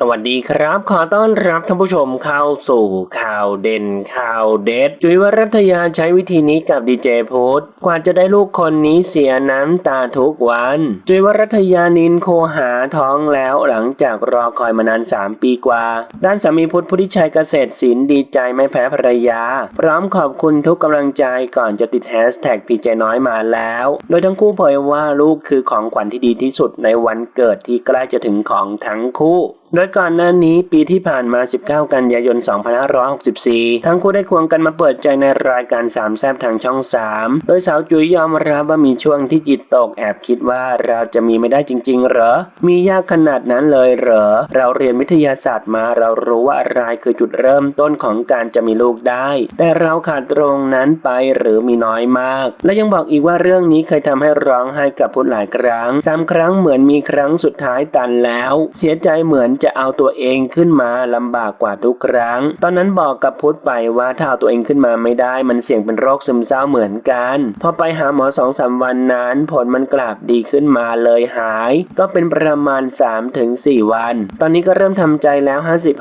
สวัสดีครับ ขอต้อนรับท่านผู้ชมเข้าสู่ข่าวเด่นข่าวเด็ด จุ๋ยวรัตยาใช้วิธีนี้กับดีเจพุทธกว่าจะได้ลูกคนนี้เสียน้ำตาทุกวัน จุ๋ยวรัตยานินโคหาท้องแล้วหลังจากรอคอยมานาน 3 ปีกว่า ด้านสามีพุทธพุทธิชัยเกษตรศิลป์ดีใจไม่แพ้ภรรยา พร้อมขอบคุณทุกกำลังใจก่อนจะติดแฮชแท็กพีเจน้อยมาแล้ว โดยทั้งคู่เผยว่าลูกคือของขวัญที่ดีที่สุดในวันเกิดที่ใกล้จะถึงของทั้งคู่โดยก่อนหน้านี้ปีที่ผ่านมา 19 กันยายน 2564 ทั้งคู่ได้ควงกันมาเปิดใจในรายการสามแซบทางช่อง 3 โดยสาวจุ๋ยยอมรับว่ามีช่วงที่จิตตกแอบคิดว่าเราจะมีไม่ได้จริง ๆ เหรอ มียากขนาดนั้นเลยเหรอ เราเรียนวิทยาศาสตร์มาเรารู้ว่าอะไรคือจุดเริ่มต้นของการจะมีลูกได้ แต่เราขาดตรงนั้นไปหรือมีน้อยมาก และยังบอกอีกว่าเรื่องนี้เคยทำให้ร้องไห้กับพุทธหลายครั้งสามครั้งเหมือนมีครั้งสุดท้ายตันแล้ว เสียใจเหมือนจะเอาตัวเองขึ้นมาลำบากกว่าทุกครั้ง ตอนนั้นบอกกับพุทธไปว่าถ้าเอาตัวเองขึ้นมาไม่ได้ มันเสี่ยงเป็นโรคซึมเศร้าเหมือนกัน พอไปหาหมอสองสามวันนั้น ผลมันกลับดีขึ้นมาเลยหาย ก็เป็นประมาณ 3-4 วัน ตอนนี้ก็เริ่มทำใจแล้ว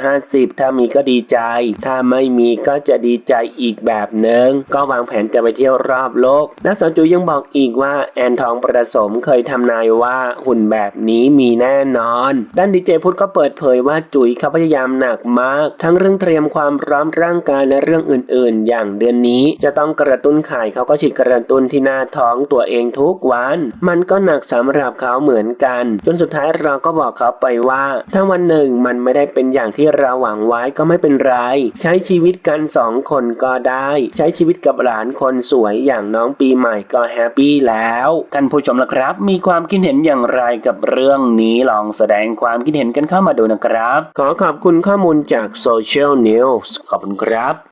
50-50 ถ้ามีก็ดีใจ ถ้าไม่มีก็จะดีใจอีกแบบหนึ่งก็วางแผนจะไปเที่ยวรอบโลกและสาวจูยังบอกอีกว่าแอนทองประสมเคยทำนายว่าหุ่นแบบนี้มีแน่นอน ด้านดีเจพุทธก็เปิดเผยว่าจุ๋ยเขาพยายามหนักมาก ทั้งเรื่องเตรียมความพร้อมร่างกายและเรื่องอื่น ๆ อย่างเดือนนี้ จะต้องกระตุ้นไข่เขาก็ฉีดกระตุ้นที่หน้าท้องตัวเองทุกวัน มันก็หนักสำหรับเขาเหมือนกัน จนสุดท้ายเราก็บอกเขาไปว่า ถ้าวันหนึ่งมันไม่ได้เป็นอย่างที่เราหวังไว้ก็ไม่เป็นไร ใช้ชีวิตกันสองคนก็ได้ ใช้ชีวิตกับหลานคนสวยอย่างน้องปีใหม่ก็แฮปปี้แล้วท่านผู้ชมละครับ มีความคิดเห็นอย่างไรกับเรื่องนี้ลองแสดงความคิดเห็นกันเข้ามาดูนะครับ ขอขอบคุณข้อมูลจากโซเชียลนิวส์ขอบคุณครับ